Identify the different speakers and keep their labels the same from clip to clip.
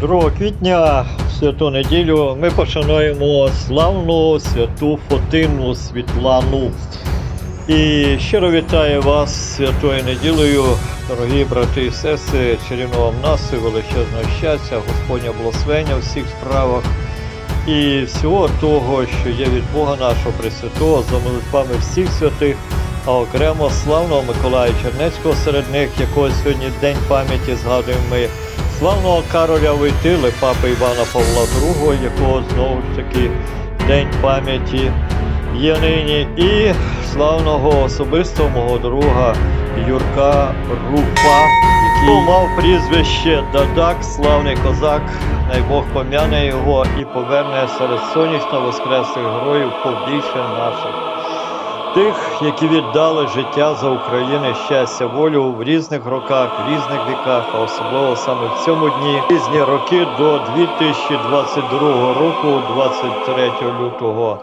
Speaker 1: 2 квітня, святу неділю, ми пошануємо славну святу Фотину Світлану. І щиро вітаю вас святою неділею, дорогі брати і сестри, чарівного вам настрою, величезного щастя, Господня благословення у всіх справах і всього того, що є від Бога нашого Пресвятого, за молитвами всіх святих, а окремо славного Миколая Чернецького серед них, якого сьогодні день пам'яті згадуємо ми, славного Кароля Войтили, папи Івана Павла II, якого знову ж таки день пам'яті є нині, і славного особистого мого друга Юрка Руфа, який мав прізвище Дадак, славний козак. Най Бог пом'яне його і поверне серед сонячно воскреслих героїв побільше наших. Тих, які віддали життя за України, щастя, волю в різних роках, в різних віках, а особливо саме в цьому дні, різні роки до 2022 року, 23 лютого.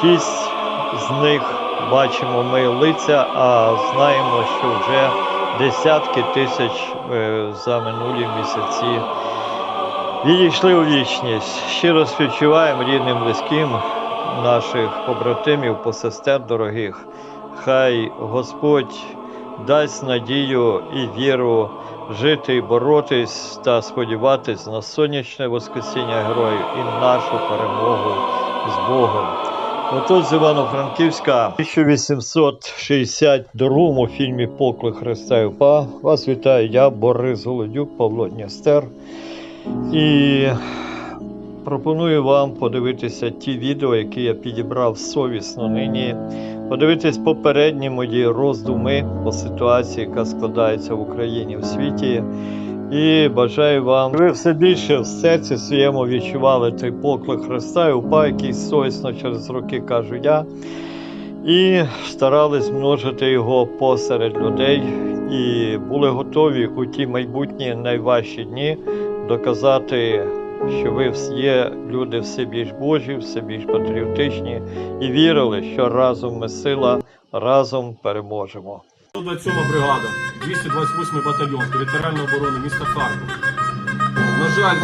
Speaker 1: Шість з них бачимо ми лиця, а знаємо, що вже десятки тисяч е, за минулі місяці відійшли у вічність. Щиро співчуваємо рідним, близьким наших побратимів, посестер дорогих. Хай Господь дасть надію і віру жити і боротись та сподіватись на сонячне воскресіння героїв і нашу перемогу з Богом. Отут з Івано-Франківська в 1862 фільмі Поклик Христа і УПА вас вітаю я, Борис Голодюк, Павло Дністер. І пропоную вам подивитися ті відео, які я підібрав совісно нині. Подивитись попередні мої роздуми по ситуації, яка складається в Україні в світі. І бажаю вам, ви все більше в серці своєму відчували той поклик Христа і упа, який совісно через роки кажу я. І старались множити його посеред людей, і були готові у ті майбутні найважчі дні доказати, що ви є люди все більш Божі, все більш патріотичні, і вірили, що разом ми сила, разом переможемо.
Speaker 2: 127 бригада, 228 батальйон територіальної оборони міста Харків. На жаль,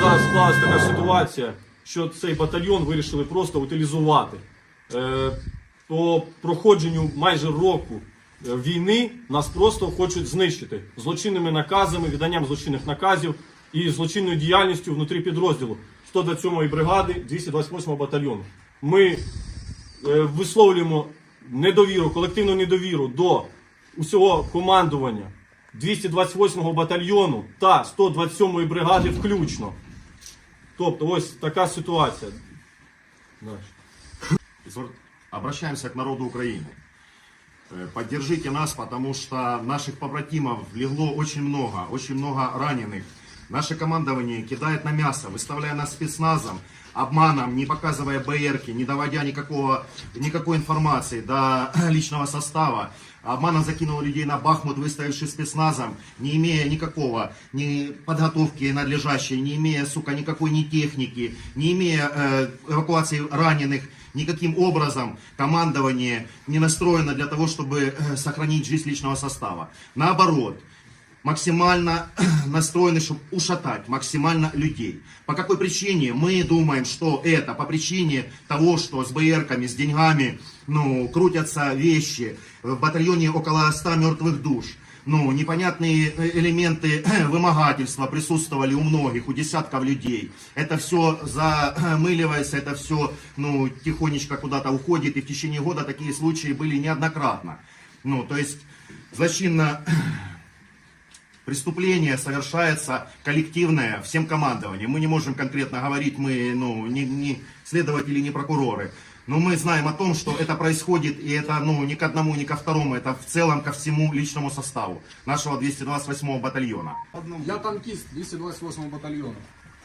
Speaker 2: зараз склалася така ситуація, що цей батальйон вирішили просто утилізувати. Е, по проходженню майже року е, війни нас просто хочуть знищити злочинними наказами, відданням злочинних наказів і злочинною діяльністю внутрі підрозділу 127 бригади 228 батальйону. Ми е, висловлюємо недовіру, колективну недовіру до усього командування 228-го батальйону та 127-ї бригади включно. Тобто ось така ситуація. Дальше.
Speaker 3: Звер- Обращаемся к народу Украины. Э, Поддержите нас, потому что наших побратимов легло очень много, очень много раненых. Наше командование кидает на мясо, выставляя нас спецназом, обманом, не показывая БРки, не доводя никакого, никакой информации до личного состава. Обманом закинул людей на Бахмут, выставивший спецназом, не имея никакого ни подготовки надлежащей, не имея, сука, никакой ни техники, не имея э, эвакуации раненых, никаким образом командование не настроено для того, чтобы э, сохранить жизнь личного состава. Наоборот, максимально настроены, чтобы ушатать максимально людей. По какой причине? Мы думаем, что это по причине того, что с БРками, с деньгами, ну, крутятся вещи. В батальоне около 100 мертвых душ. Ну, непонятные э, элементы вымогательства присутствовали у многих, у десятков людей. Это все замыливается, это все, ну, тихонечко куда-то уходит, и в течение года такие случаи были неоднократно. Ну, то есть, злочинно преступление совершается коллективное всем командованием. Мы не можем конкретно говорить, мы ну, не, не следователи, не прокуроры. Но мы знаем о том, что это происходит, и это ну, ни к одному, ни ко второму, это в целом ко всему личному составу нашего 228-го батальона.
Speaker 4: Я танкіст 228 батальйону.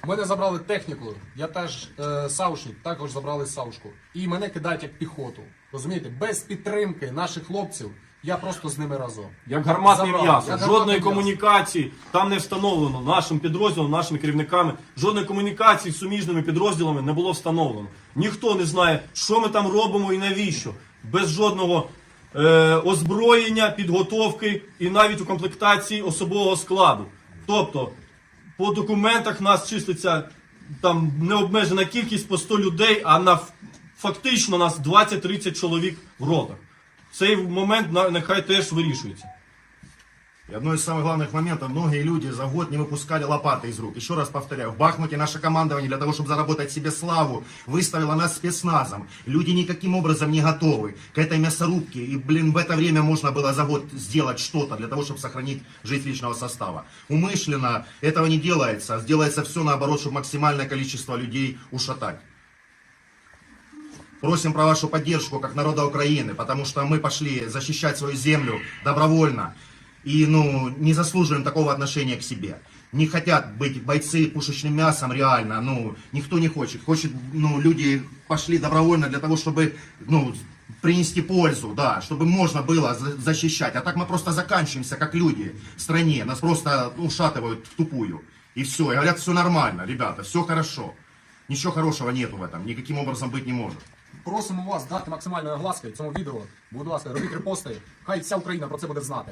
Speaker 4: Мене забрали техніку. Я теж е, саушник, також забрали саушку. І мене кидають як піхоту. Розумієте, без підтримки наших хлопців я просто з ними разом.
Speaker 2: Як гарматне м'ясо.
Speaker 4: Як
Speaker 2: Жодної
Speaker 4: м'ясо.
Speaker 2: комунікації там не встановлено нашим підрозділом, нашими керівниками. Жодної комунікації з суміжними підрозділами не було встановлено. Ніхто не знає, що ми там робимо і навіщо. Без жодного е, озброєння, підготовки і навіть у комплектації особового складу. Тобто по документах нас числиться там необмежена кількість по 100 людей, а на ф- фактично нас 20-30 чоловік в ротах. Цей момент нехай теж вирішується.
Speaker 3: И одно из самых главных моментов, многие люди за год не выпускали лопаты из рук. Еще раз повторяю, в Бахмуте наше командование для того, чтобы заработать себе славу, выставило нас спецназом. Люди никаким образом не готовы к этой мясорубке. И, блин, в это время можно было за год сделать что-то для того, чтобы сохранить жизнь личного состава. Умышленно этого не делается. Делается все наоборот, чтобы максимальное количество людей ушатать. Просим про вашу поддержку как народа Украины, потому что мы пошли защищать свою землю добровольно и ну, не заслуживаем такого отношения к себе. Не хотят быть бойцы пушечным мясом реально, ну, никто не хочет. Хочет, ну, люди пошли добровольно для того, чтобы, ну, принести пользу, да, чтобы можно было за- защищать. А так мы просто заканчиваемся как люди в стране, нас просто ушатывают в тупую. И все, и говорят, все нормально, ребята, все хорошо. Ничего хорошего нету в этом, никаким образом быть не может.
Speaker 4: Просимо вас дати максимальної огласки цьому відео. Будь ласка, робіть репости. Хай вся Україна про це буде знати.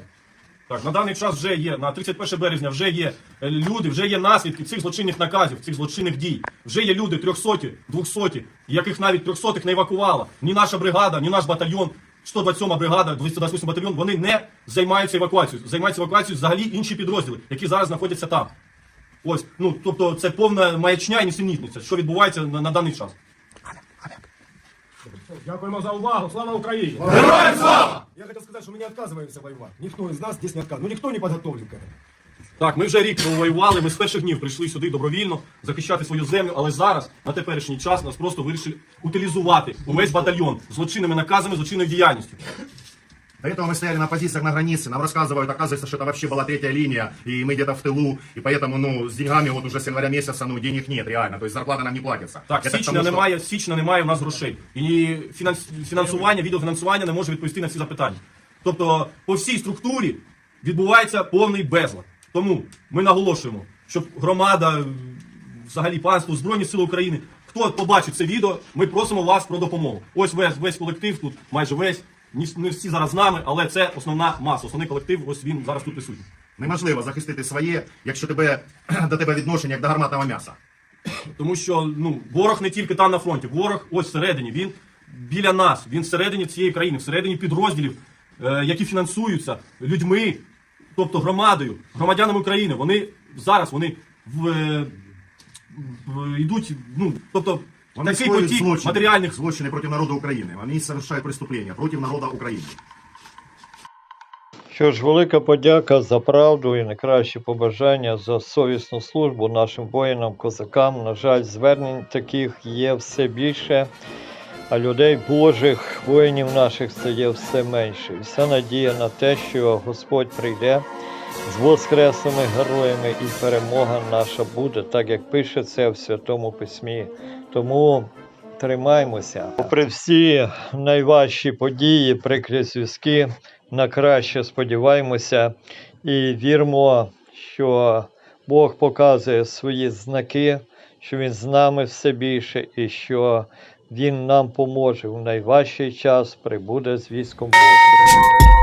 Speaker 2: Так, на даний час вже є, на 31 березня вже є е, люди, вже є наслідки цих злочинних наказів, цих злочинних дій. Вже є люди 300, 200, яких навіть 300 не евакувала. Ні наша бригада, ні наш батальйон, 127 бригада, 228 батальйон, вони не займаються евакуацією. Займаються евакуацією взагалі інші підрозділи, які зараз знаходяться там. Ось, ну, тобто це повна маячня і несенітниця, що відбувається на, на даний час.
Speaker 5: Дякуємо за увагу. Слава Україні! Героям слава! Я хотел сказать, что мы не отказываемся воевать. Никто из нас здесь не отказывается. Ну, никто не подготовлен к этому.
Speaker 2: Так, ми вже рік провоювали, ми з перших днів прийшли сюди добровільно захищати свою землю, але зараз, на теперішній час, нас просто вирішили утилізувати увесь батальйон злочинними наказами, злочинною діяльністю.
Speaker 3: До этого мы стояли на позициях на границе, нам рассказывают, оказывается, что это вообще была третья линия, и мы где-то в тылу, и поэтому, ну, с деньгами вот уже с января месяца, ну, денег нет реально, то есть зарплата нам не платится.
Speaker 2: Так,
Speaker 3: Это к
Speaker 2: січня
Speaker 3: тому, что-
Speaker 2: немає, січня немає у нас грошей. І фінанс- фінансування, відеофінансування не може відповісти на ці запитання. Тобто, по всій структурі відбувається повний безлад. Тому ми наголошуємо, щоб громада, взагалі панство, Збройні Сили України, хто побачить це відео, ми просимо вас про допомогу. Ось весь, весь колектив тут, майже весь. не всі- зараз з нами, але це основна маса, основний колектив, ось він зараз тут присутній.
Speaker 3: Неможливо захистити своє, якщо тебе, до тебе відношення як до гарматного м'яса.
Speaker 2: Тому що ну, ворог не тільки там на фронті, ворог ось всередині, він біля нас, він всередині цієї країни, всередині підрозділів, е, які фінансуються людьми, тобто громадою, громадянами України. Вони зараз вони в, е, в, йдуть, ну, тобто
Speaker 3: Вони
Speaker 2: такий
Speaker 3: скоюють
Speaker 2: потік
Speaker 3: злочини,
Speaker 2: матеріальних
Speaker 3: злочини проти народу України. Вони совершають преступлення проти народу України.
Speaker 1: Що ж, велика подяка за правду і найкращі побажання за совісну службу нашим воїнам, козакам. На жаль, звернень таких є все більше, а людей Божих, воїнів наших стає все менше. І вся надія на те, що Господь прийде з воскреслими героями і перемога наша буде, так як пише це в Святому Письмі. Тому тримаймося. Попри всі найважчі події, прикрі зв'язки, на краще сподіваємося і віримо, що Бог показує свої знаки, що Він з нами все більше і що Він нам поможе у найважчий час прибуде з військом Божим.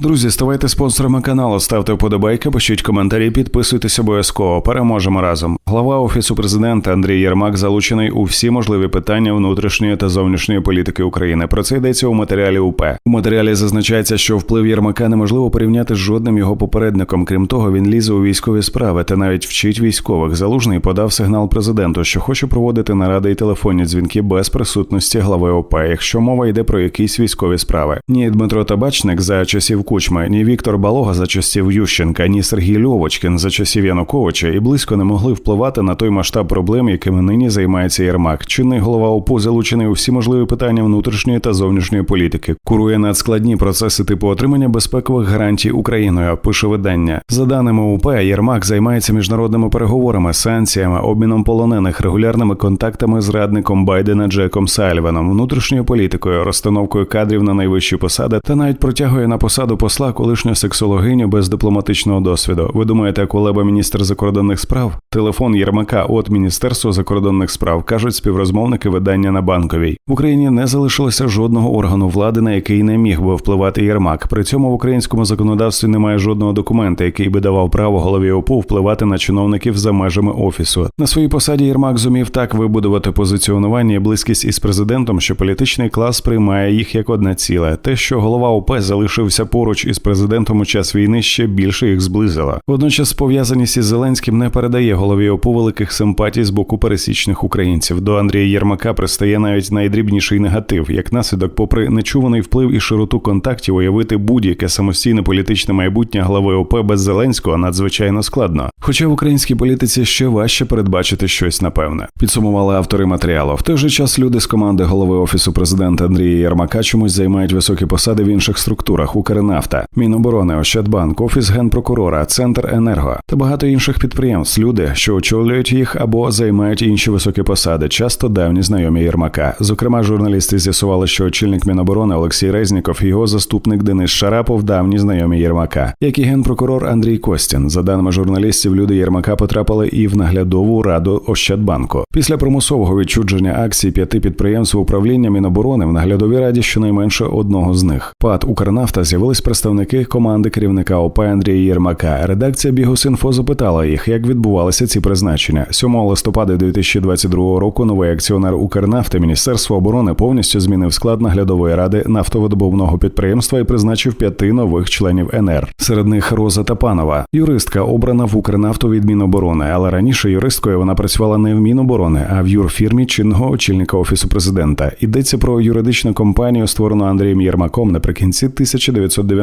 Speaker 6: Друзі, ставайте спонсорами каналу, ставте вподобайки, пишіть коментарі, підписуйтесь обов'язково. Переможемо разом. Глава офісу президента Андрій Єрмак залучений у всі можливі питання внутрішньої та зовнішньої політики України. Про це йдеться у матеріалі УП. У матеріалі зазначається, що вплив Єрмака неможливо порівняти з жодним його попередником. Крім того, він лізе у військові справи та навіть вчить військових. Залужний подав сигнал президенту, що хоче проводити наради і телефонні дзвінки без присутності глави ОП, якщо мова йде про якісь військові справи. Ні Дмитро Табачник за часів Кучми, ні Віктор Балога за часів Ющенка, ні Сергій Льовочкін за часів Януковича і близько не могли впливати на той масштаб проблем, якими нині займається Єрмак. Чинний голова ОПУ залучений у всі можливі питання внутрішньої та зовнішньої політики, курує надскладні процеси типу отримання безпекових гарантій Україною. Пише видання. За даними УП, Єрмак займається міжнародними переговорами, санкціями, обміном полонених, регулярними контактами з радником Байдена Джеком Сальваном, внутрішньою політикою, розстановкою кадрів на найвищі посади та навіть протягує на посаду посла колишню сексологиню без дипломатичного досвіду. Ви думаєте, Кулеба міністр закордонних справ? Телефон Єрмака от Міністерства закордонних справ кажуть співрозмовники видання на банковій. В Україні не залишилося жодного органу влади, на який не міг би впливати Єрмак. При цьому в українському законодавстві немає жодного документа, який би давав право голові ОПУ впливати на чиновників за межами офісу. На своїй посаді Єрмак зумів так вибудувати позиціонування і близькість із президентом, що політичний клас сприймає їх як одне ціле. Те, що голова ОП залишився поруч із президентом у час війни, ще більше їх зблизило. Водночас пов'язаність із Зеленським не передає голові ОПУ великих симпатій з боку пересічних українців. До Андрія Єрмака пристає навіть найдрібніший негатив. Як наслідок, попри нечуваний вплив і широту контактів, уявити будь-яке самостійне політичне майбутнє глави ОП без Зеленського надзвичайно складно. Хоча в українській політиці ще важче передбачити щось напевне. Підсумували автори матеріалу. В той же час люди з команди голови офісу президента Андрія Єрмака чомусь займають високі посади в інших структурах: Укрнафта, Міноборони, Ощадбанк, Офіс генпрокурора, Центр Енерго та багато інших підприємств. Люди, що очолюють їх або займають інші високі посади, часто давні знайомі Єрмака. Зокрема, журналісти з'ясували, що очільник Міноборони Олексій Резніков його заступник Денис Шарапов давні знайомі Єрмака, як і генпрокурор Андрій Костін. За даними журналістів, люди Єрмака потрапили і в наглядову раду Ощадбанку. Після примусового відчудження акцій п'яти підприємств управління Міноборони в наглядовій раді щонайменше одного з них. ПАД Укрнафта з'явились представники команди керівника ОП Андрія Єрмака. Редакція Бігусінфо запитала їх, як відбувалися ці призначення. 7 листопада 2022 року новий акціонер Укрнафти Міністерство оборони повністю змінив склад наглядової ради нафтовидобувного підприємства і призначив п'яти нових членів НР. Серед них Роза Тапанова, юристка, обрана в Укрнафту від Міноборони, але раніше юристкою вона працювала не в Міноборони, а в юрфірмі чинного очільника офісу президента. Йдеться про юридичну компанію, створену Андрієм Єрмаком наприкінці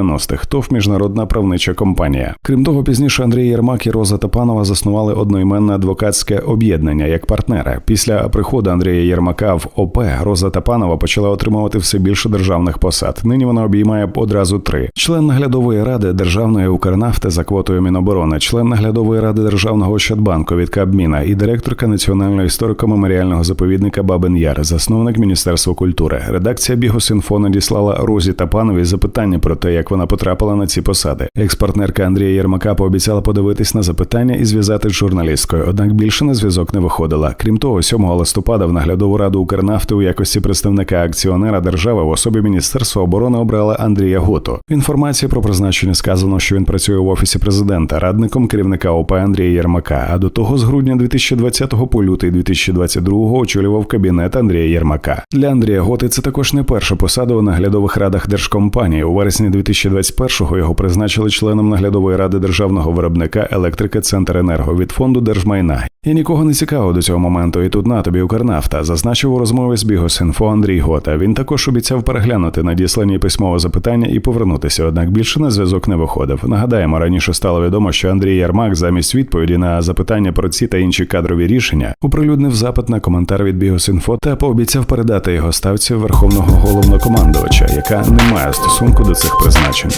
Speaker 6: 1990-х. ТОВ міжнародна правнича компанія. Крім того, пізніше Андрій Єрмак і Роза Тапанова заснували одноіменне адвокатське об'єднання як партнери. Після приходу Андрія Єрмака в ОП Роза Тапанова почала отримувати все більше державних посад. Нині вона обіймає одразу три: член наглядової ради державної Укрнафти за квотою Міноборони, член наглядової ради державного Ощадбанку від Кабміна і директорка Національного історико-меморіального заповідника Бабин Яр, засновник Міністерства культури. Редакція Бігосінфо надіслала Розі Тапанові запитання про те, як вона потрапила на ці посади. Екс-партнерка Андрія Єрмака пообіцяла подивитись на запитання і зв'язати з журналісткою. Однак більше на зв'язок не виходила. Крім того, 7 листопада в наглядову раду Укрнафти у якості представника акціонера держави в особі Міністерства оборони обрала Андрія Готу. В інформації про призначення сказано, що він працює в офісі президента, радником керівника ОП Андрія Єрмака. А до того з грудня 2020 по лютий 2022 очолював кабінет Андрія Єрмака. Для Андрія Готи це також не перша посада у наглядових радах держкомпанії. У вересні 2021-го його призначили членом наглядової ради державного виробника електрики Центр Енерго від фонду держмайна. Я нікого не цікавив до цього моменту, і тут на тобі Укрнафта зазначив у розмові з Бігосінфо Андрій Гота. Він також обіцяв переглянути надіслані письмове запитання і повернутися, однак більше на зв'язок не виходив. Нагадаємо, раніше стало відомо, що Андрій Ярмак замість відповіді на запитання про ці та інші кадрові рішення оприлюднив запит на коментар від Бігосінфо та пообіцяв передати його ставці верховного головнокомандувача, яка не має стосунку до цих призначень.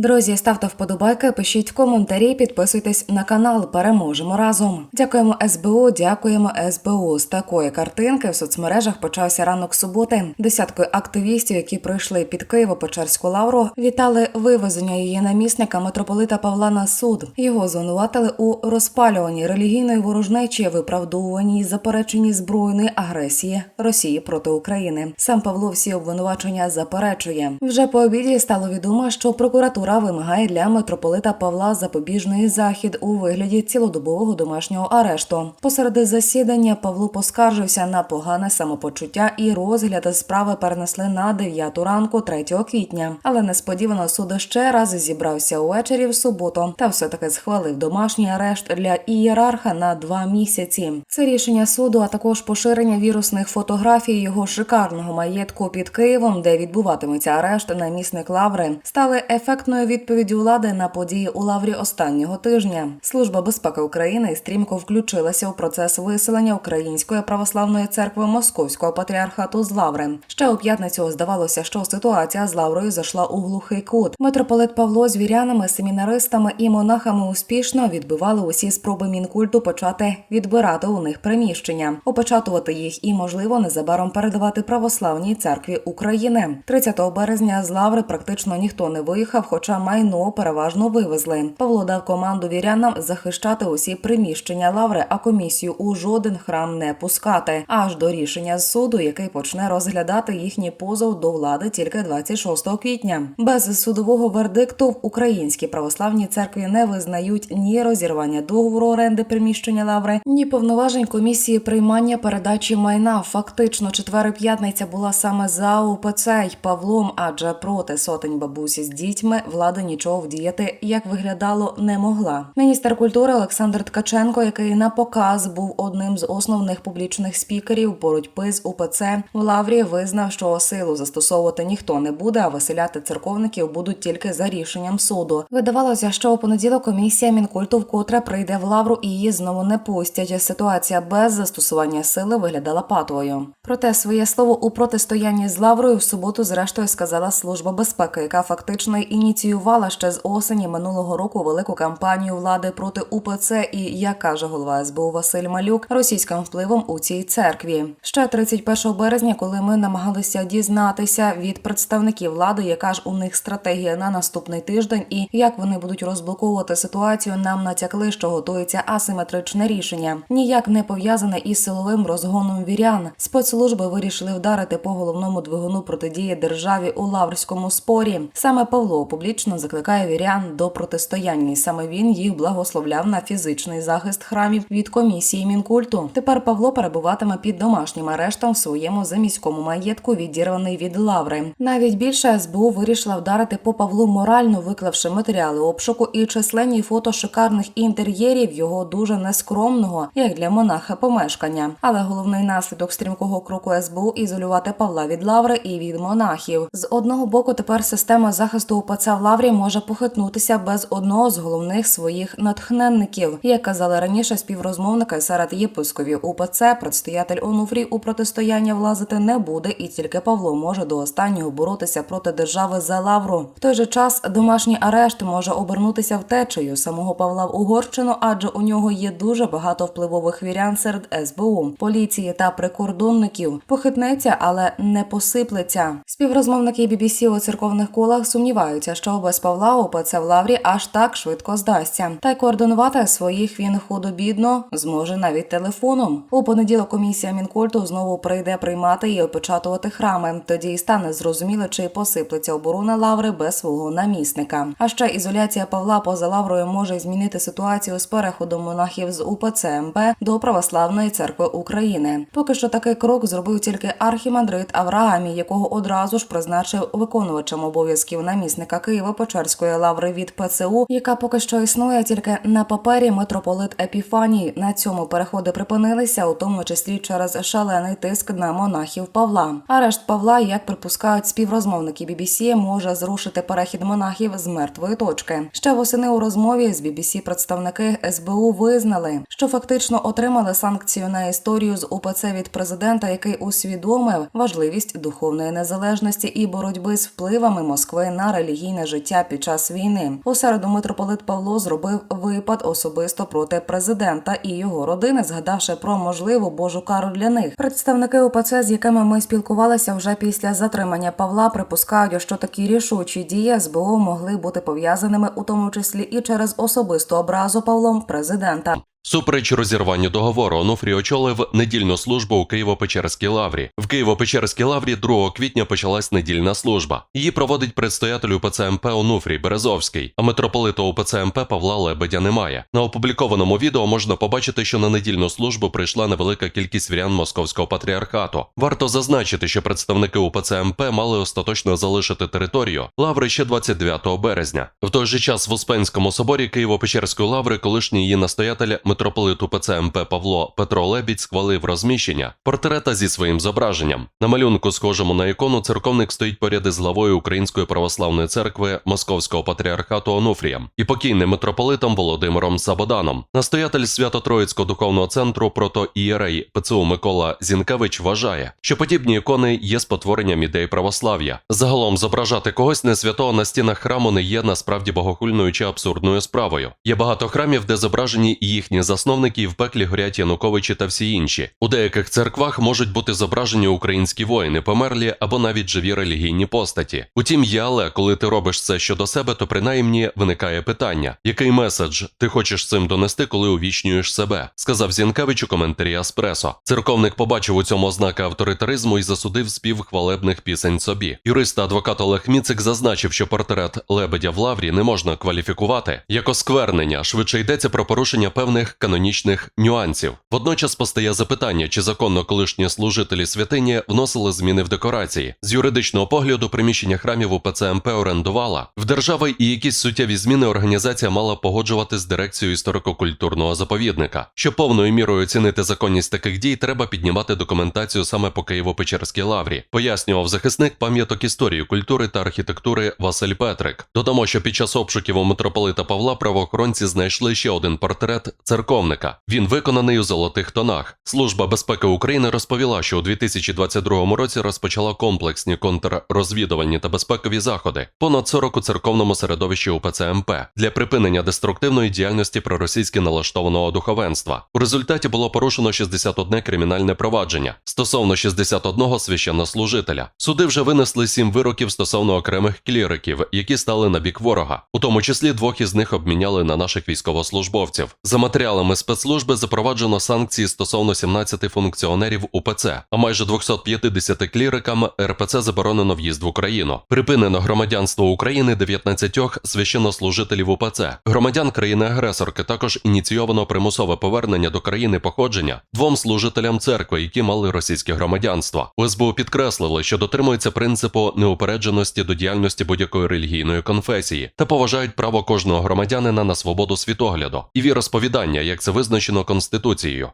Speaker 7: Друзі, ставте вподобайки, пишіть коментарі, підписуйтесь на канал. Переможемо разом. Дякуємо СБУ, дякуємо СБУ. З такої картинки в соцмережах почався ранок суботи. Десятки активістів, які прийшли під Києво-Печерську лавру, вітали вивезення її намісника митрополита Павла на суд. Його звинуватили у розпалюванні релігійної ворожнечі, виправдовуванні і запереченні збройної агресії Росії проти України. Сам Павло всі обвинувачення заперечує. Вже по обіді стало відомо, що прокуратура вимагає для митрополита Павла запобіжний захід у вигляді цілодобового домашнього арешту. Посеред засідання Павло поскаржився на погане самопочуття і розгляд справи перенесли на 9 ранку 3 квітня. Але несподівано суд ще раз зібрався увечері в суботу та все таки схвалив домашній арешт для ієрарха на два місяці. Це рішення суду, а також поширення вірусних фотографій його шикарного маєтку під Києвом, де відбуватиметься арешт намісник Лаври, стали ефектною ефективною відповіддю влади на події у лаврі останнього тижня. Служба безпеки України стрімко включилася у процес виселення Української православної церкви Московського патріархату з лаври. Ще у п'ятницю здавалося, що ситуація з лаврою зайшла у глухий кут. Митрополит Павло з вірянами, семінаристами і монахами успішно відбивали усі спроби мінкульту почати відбирати у них приміщення, опечатувати їх і, можливо, незабаром передавати православній церкві України. 30 березня з лаври практично ніхто не виїхав, хоча майно переважно вивезли. Павло дав команду вірянам захищати усі приміщення лаври, а комісію у жоден храм не пускати, аж до рішення суду, який почне розглядати їхній позов до влади тільки 26 квітня. Без судового вердикту в українській православній церкві не визнають ні розірвання договору оренди приміщення лаври, ні повноважень комісії приймання передачі майна. Фактично, четвер п'ятниця була саме за УПЦ й Павлом, адже проти сотень бабусі з дітьми влада нічого вдіяти, як виглядало, не могла. Міністр культури Олександр Ткаченко, який на показ був одним з основних публічних спікерів боротьби з УПЦ, в Лаврі визнав, що силу застосовувати ніхто не буде, а виселяти церковників будуть тільки за рішенням суду. Видавалося, що у понеділок комісія мінкульту вкотре прийде в лавру і її знову не пустять. Ситуація без застосування сили виглядала патовою. Проте своє слово у протистоянні з лаврою в суботу, зрештою, сказала служба безпеки, яка фактично й ініціювала ще з осені минулого року велику кампанію влади проти УПЦ і, як каже голова СБУ Василь Малюк, російським впливом у цій церкві. Ще 31 березня, коли ми намагалися дізнатися від представників влади, яка ж у них стратегія на наступний тиждень, і як вони будуть розблоковувати ситуацію, нам натякли, що готується асиметричне рішення, ніяк не пов'язане із силовим розгоном вірян. Спецслужби вирішили вдарити по головному двигуну протидії державі у лаврському спорі. Саме Павло публічно закликає вірян до протистояння. і Саме він їх благословляв на фізичний захист храмів від комісії мінкульту. Тепер Павло перебуватиме під домашнім арештом в своєму заміському маєтку, відірваний від лаври. Навіть більше СБУ вирішила вдарити по Павлу морально, виклавши матеріали обшуку і численні фото шикарних інтер'єрів його дуже нескромного, як для монаха помешкання. Але головний наслідок стрімкого кроку СБУ ізолювати Павла від лаври і від монахів. З одного боку, тепер система захисту УПЦ в лаврі може похитнутися без одного з головних своїх натхненників. Як казали раніше, співрозмовники серед єпископів УПЦ, предстоятель Онуфрій у протистояння влазити не буде, і тільки Павло може до останнього боротися проти держави за лавру. В той же час домашній арешт може обернутися втечею самого Павла в Угорщину, адже у нього є дуже багато впливових вірян серед СБУ, поліції та прикордонників. Похитнеться, але не посиплеться. Співрозмовники BBC у церковних колах сумніваються, що без Павла в лаврі аж так швидко здасться. Та й координувати своїх він худобідно зможе навіть телефоном. У понеділок комісія Мінкульту знову прийде приймати і опечатувати храми. Тоді й стане зрозуміло, чи посиплеться оборона лаври без свого намісника. А ще ізоляція Павла поза лаврою може змінити ситуацію з переходом монахів з УПЦ МП до православної церкви України. Поки що такий крок зробив тільки архімандрит Авраамій, якого одразу ж призначив виконувачем обов'язків намісника Києво-Печерської лаври від ПЦУ, яка поки що існує тільки на папері митрополит Епіфаній. На цьому переходи припинилися, у тому числі через шалений тиск на монахів Павла. Арешт Павла, як припускають співрозмовники BBC, може зрушити перехід монахів з мертвої точки. Ще восени у розмові з BBC представники СБУ визнали, що фактично отримали санкцію на історію з УПЦ від президента, який усвідомив важливість духовної незалежності і боротьби з впливами Москви на релігійне життя під час війни. У середу митрополит Павло зробив випад особисто проти президента і його родини, згадавши про можливу божу кару для них. Представники УПЦ, з якими ми спілкувалися вже після затримання Павла, припускають, що такі рішучі дії СБУ могли бути пов'язаними у тому числі і через особисту образу Павлом президента.
Speaker 8: Супереч розірванню договору, Онуфрій очолив недільну службу у Києво-Печерській лаврі. В Києво-Печерській лаврі 2 квітня почалась недільна служба. Її проводить предстоятель УПЦ МП Онуфрій Березовський, а митрополита УПЦ МП Павла Лебедя немає. На опублікованому відео можна побачити, що на недільну службу прийшла невелика кількість вірян московського патріархату. Варто зазначити, що представники УПЦ МП мали остаточно залишити територію лаври ще 29 березня. В той же час в Успенському соборі Києво-Печерської лаври колишній її настоятель митрополит УПЦ МП Павло Петро Лебідь схвалив розміщення портрета зі своїм зображенням. На малюнку, схожому на ікону, церковник стоїть поряд із главою Української православної церкви Московського патріархату Онуфрієм і покійним митрополитом Володимиром Сабоданом. Настоятель Свято-Троїцького духовного центру протоієрей ПЦУ Микола Зінкевич вважає, що подібні ікони є спотворенням ідей православ'я. Загалом зображати когось несвятого на стінах храму не є насправді богохульною чи абсурдною справою. Є багато храмів, де зображені і їхні засновники і в пеклі горять Януковичі та всі інші. У деяких церквах можуть бути зображені українські воїни, померлі або навіть живі релігійні постаті. Утім, є але коли ти робиш це щодо себе, то принаймні виникає питання: який меседж ти хочеш цим донести, коли увічнюєш себе? сказав Зінкевич у коментарі Аспресо. Церковник побачив у цьому ознаки авторитаризму і засудив спів хвалебних пісень собі. Юрист та адвокат Олег Міцик зазначив, що портрет лебедя в лаврі не можна кваліфікувати як осквернення, швидше йдеться про порушення певних канонічних нюансів. Водночас постає запитання, чи законно колишні служителі святині вносили зміни в декорації. З юридичного погляду приміщення храмів УПЦ МП орендувала в держави і якісь суттєві зміни організація мала погоджувати з дирекцією історико-культурного заповідника. Щоб повною мірою оцінити законність таких дій, треба піднімати документацію саме по Києво-Печерській лаврі, пояснював захисник пам'яток історії культури та архітектури Василь Петрик. Додамо, що під час обшуків у митрополита Павла правоохоронці знайшли ще один портрет церковника. Він виконаний у золотих тонах. Служба безпеки України розповіла, що у 2022 році розпочала комплексні контррозвідувальні та безпекові заходи. Понад 40 у церковному середовищі УПЦ МП для припинення деструктивної діяльності проросійськи налаштованого духовенства. У результаті було порушено 61 кримінальне провадження стосовно 61 священнослужителя. Суди вже винесли сім вироків стосовно окремих кліриків, які стали на бік ворога. У тому числі двох із них обміняли на наших військовослужбовців. За матеріалами спецслужби запроваджено санкції стосовно 17 функціонерів УПЦ, а майже 250 клірикам РПЦ заборонено в'їзд в Україну. Припинено громадянство України 19 священнослужителів УПЦ. Громадян країни-агресорки також ініційовано примусове повернення до країни походження двом служителям церкви, які мали російське громадянство. У СБУ підкреслили, що дотримуються принципу неупередженості до діяльності будь-якої релігійної конфесії та поважають право кожного громадянина на свободу світогляду і віросповідання, як це визначено конституцією.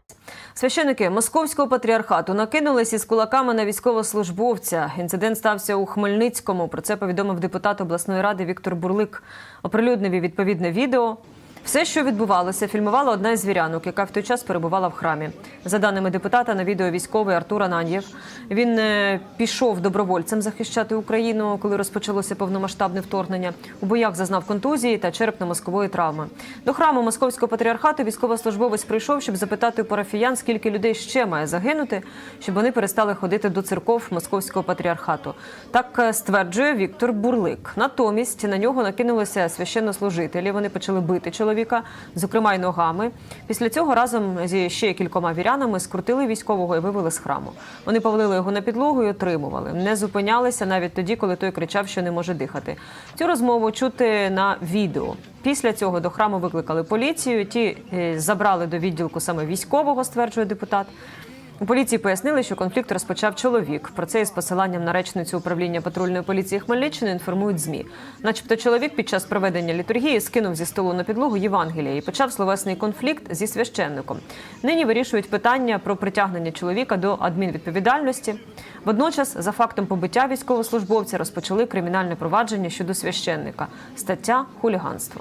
Speaker 9: Священики московського патріархату накинулись із кулаками на військовослужбовця. Інцидент стався у Хмельницькому. Про це повідомив депутат обласної ради Віктор Бурлик. Оприлюднив відповідне відео. Все, що відбувалося, фільмувала одна із вірянок, яка в той час перебувала в храмі. За даними депутата, на відео військовий Артур Ананьєв. Він е, пішов добровольцем захищати Україну, коли розпочалося повномасштабне вторгнення. У боях зазнав контузії та черепно-мозкової травми. До храму московського патріархату військовослужбовець прийшов, щоб запитати у парафіян, скільки людей ще має загинути, щоб вони перестали ходити до церков московського патріархату. Так е, стверджує Віктор Бурлик. Натомість на нього накинулися священнослужителі. Вони почали бити чоловіка, зокрема й ногами. Після цього разом зі ще кількома вірянами скрутили військового і вивели з храму. Вони повалили його на підлогу і отримували. Не зупинялися навіть тоді, коли той кричав, що не може дихати. Цю розмову чути на відео. Після цього до храму викликали поліцію. Ті е, забрали до відділку саме військового, стверджує депутат. У поліції пояснили, що конфлікт розпочав чоловік. Про це із посиланням на речницю управління патрульної поліції Хмельниччини інформують змі. Начебто, чоловік під час проведення літургії скинув зі столу на підлогу Євангелія і почав словесний конфлікт зі священником. Нині вирішують питання про притягнення чоловіка до адмінвідповідальності. Водночас, за фактом побиття військовослужбовця, розпочали кримінальне провадження щодо священника. Стаття хуліганство.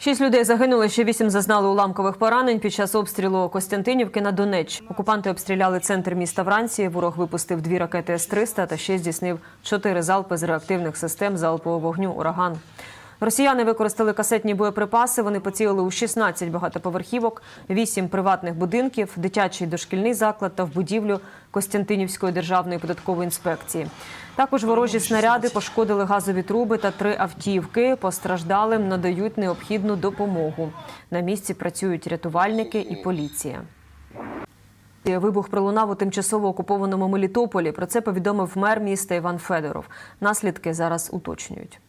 Speaker 9: Шість людей загинули, ще вісім зазнали уламкових поранень під час обстрілу Костянтинівки на Донеччині. Окупанти обстріляли центр міста вранці. Ворог випустив дві ракети С-300 та ще здійснив чотири залпи з реактивних систем залпового вогню «Ураган». Росіяни використали касетні боєприпаси. Вони поцілили у 16 багатоповерхівок, 8 приватних будинків, дитячий дошкільний заклад та в будівлю Костянтинівської державної податкової інспекції. Також ворожі снаряди пошкодили газові труби та три автівки. Постраждалим надають необхідну допомогу. На місці працюють рятувальники і поліція. Вибух пролунав у тимчасово окупованому Мелітополі. Про це повідомив мер міста Іван Федоров. Наслідки зараз уточнюють.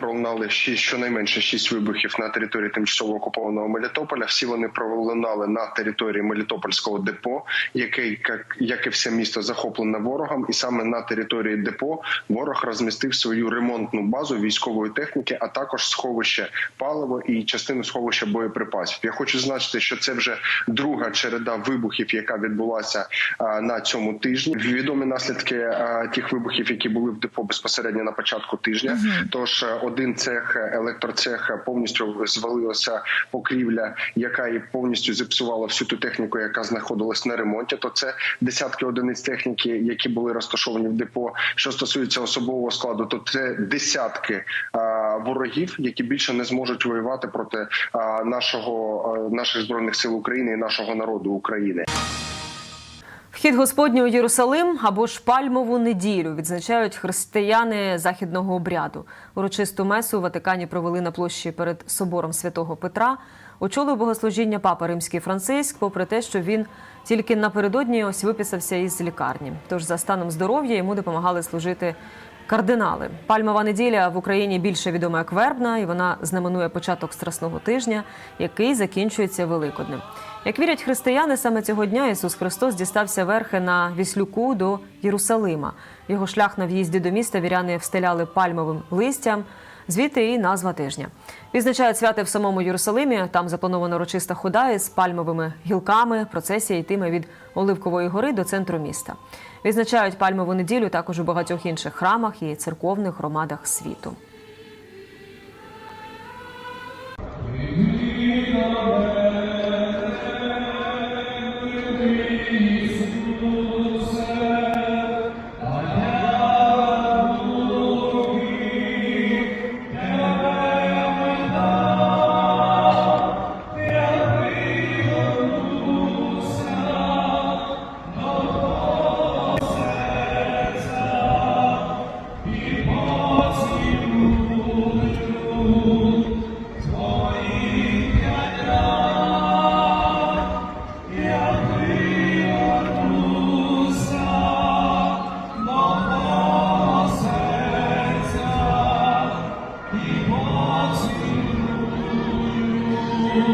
Speaker 10: Пролунали шість, щонайменше шість вибухів на території тимчасово окупованого Мелітополя. Всі вони пролунали на території Мелітопольського депо, яке як, як і все місто захоплене ворогом, і саме на території депо ворог розмістив свою ремонтну базу військової техніки, а також сховище паливо і частину сховища боєприпасів. Я хочу зазначити, що це вже друга череда вибухів, яка відбулася а, на цьому тижні. Відомі наслідки а, тих вибухів, які були в депо безпосередньо на початку тижня. Тож е, один цех, е, електроцех, е, повністю звалилася покрівля, яка і повністю зіпсувала всю ту техніку, яка знаходилась на ремонті. То це десятки одиниць техніки, які були розташовані в депо. Що стосується особового складу, то це десятки а, ворогів, які більше не зможуть воювати проти нашого наших збройних сил України і нашого народу України.
Speaker 9: Вхід Господній у Єрусалим або ж пальмову неділю відзначають християни західного обряду. Урочисту месу у Ватикані провели на площі перед собором святого Петра. Очолив богослужіння папа римський Франциск, попри те, що він тільки напередодні ось виписався із лікарні. Тож за станом здоров'я йому допомагали служити кардинали. Пальмова неділя в Україні більше відома як вербна, і вона знаменує початок страсного тижня, який закінчується Великоднем. Як вірять християни, саме цього дня Ісус Христос дістався верхи на віслюку до Єрусалима. Його шлях на в'їзді до міста віряни встеляли пальмовим листям. Звідти і назва тижня. Відзначають святи в самому Єрусалимі. Там запланована урочиста хода із пальмовими гілками. Процесія йтиме від Оливкової гори до центру міста. Відзначають пальмову неділю також у багатьох інших храмах і церковних громадах світу.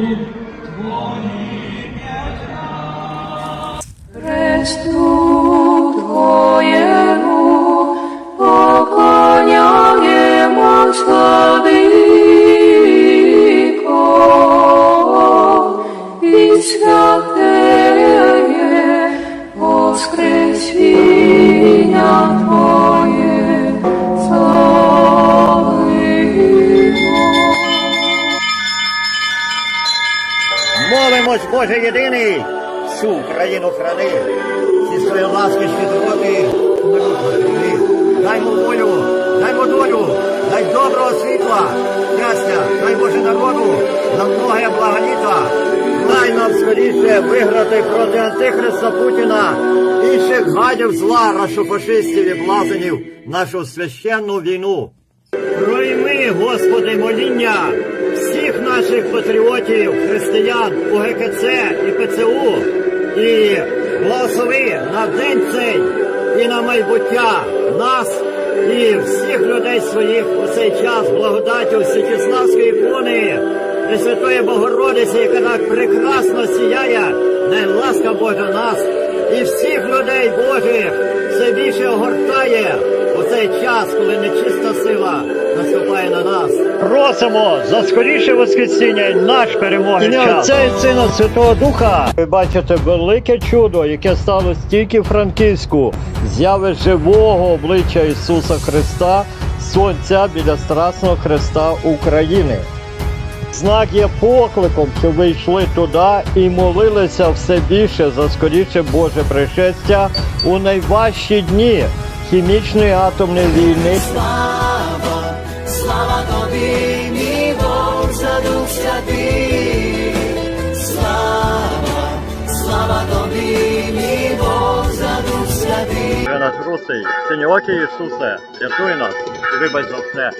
Speaker 1: Thank you. Єдиний, всю Україну храни, зі своєї ласки щедроти, Даймо волю, даймо долю, дай доброго світла, щастя, дай Боже народу, на многое благоліта. Дай нам скоріше виграти проти Антихриста Путіна, інших гадів зла, рашофашистів і блазенів, нашу священну війну. Пройми, Господи, моління всіх наших патріотів, християн, УГКЦ і ПЦУ, і благослови на день цей і на майбуття нас і всіх людей своїх у цей час благодаттю Січеславської ікони, Пресвятої Богородиці, яка так прекрасно сіяє, дай ласка Божа нас і всіх людей Божих все більше огортає у цей час, коли нечиста сила наступає на нас. Просимо за скоріше воскресіння і наш перемоги. Ім'я Отця і Сина Святого Духа. Ви бачите велике чудо, яке сталося тільки в Франківську. Зяви живого обличчя Ісуса Христа, Сонця біля Страсного Христа України. Знак є покликом, щоб ви йшли туди і молилися все більше за скоріше Боже пришестя у найважчі дні хімічної атомної війни.
Speaker 11: Безрусий, синьоокий Ісусе, рятуй нас вибач за все.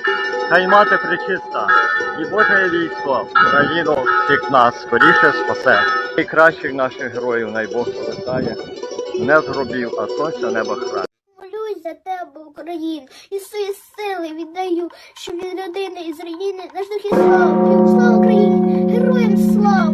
Speaker 11: Хай мати причиста, і Боже військо, країну всіх нас скоріше спасе. І кращих наших героїв най Бог повертає, не з гробів, а сонця неба храє.
Speaker 12: Молюсь за тебе, Україну, і свої сили віддаю, щоб від людини із руїни наш дух і славу. Слава Україні! Героям слава!